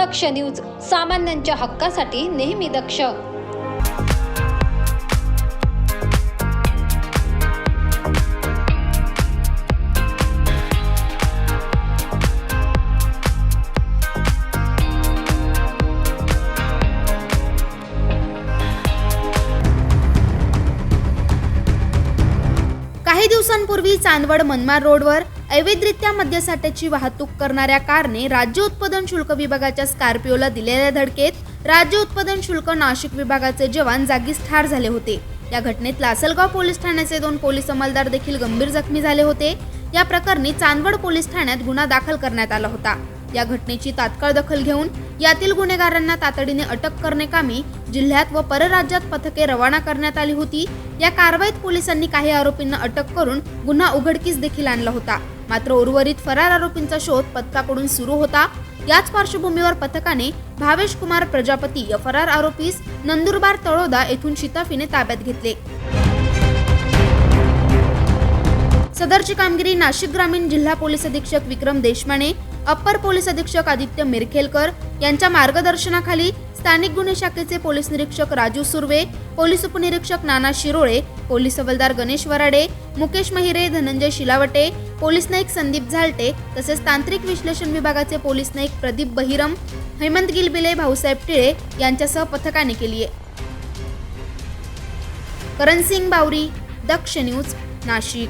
दक्ष news सामान्यांच्या हक्कासाठी नेहमी दक्ष. काही दिवसांपूर्वी चांदवड मनमाड रोडवर अवैधरित्या मद्यसाठ्याची वाहतूक करणाऱ्या कारने राज्य उत्पादन शुल्क विभागाच्या स्कॉर्पिओला दिलेल्या धडकेत राज्य उत्पादन शुल्क नाशिक विभागाचे जवान जागीच ठार झाले होते. या घटनेत लासलगाव पोलीस ठाण्याचे दोन पोलीस अंमलदार देखील गंभीर जखमी झाले होते. या प्रकरणी चांदवड पोलीस ठाण्यात गुन्हा दाखल करण्यात आला होता. या घटनेची तात्काळ दखल घेऊन यातील गुन्हेगारांना तातडीने अटक करणे कामी जिल्ह्यात व परराज्यात पथके रवाना करण्यात आली होती. या कारवाईत पोलिसांनी काही आरोपींना अटक करून गुन्हा उघडकीस देखील आणला होता. मात्र उर्वरित फरार आरोपींचा शोध पथकाकडून सुरू होता. याच पार्श्वभूमीवर पथकाने भावेश कुमार प्रजापती या फरार आरोपीस नंदुरबार तळोदा येथून शिताफीने ताब्यात घेतले. सदरची कामगिरी नाशिक ग्रामीण जिल्हा पोलीस अधीक्षक विक्रम देशमाने अप्पर पोलीस अधीक्षक आदित्य मिरखेलकर यांच्या मार्गदर्शनाखाली स्थानिक गुन्हे शाखेचे पोलीस निरीक्षक राजू सुर्वे पोलीस उपनिरीक्षक नाना शिरोळे पोलीस हवालदार गणेश वराडे मुकेश महिरे धनंजय शिलावटे पोलीस नाईक संदीप झालटे तसेच तांत्रिक विश्लेषण विभागाचे पोलीस नाईक प्रदीप बहिरम हेमंत गिलबिले भाऊसाहेब टिळे यांच्यासह पथकाने केली आहे. करण सिंग बावरी दक्ष न्यूज नाशिक.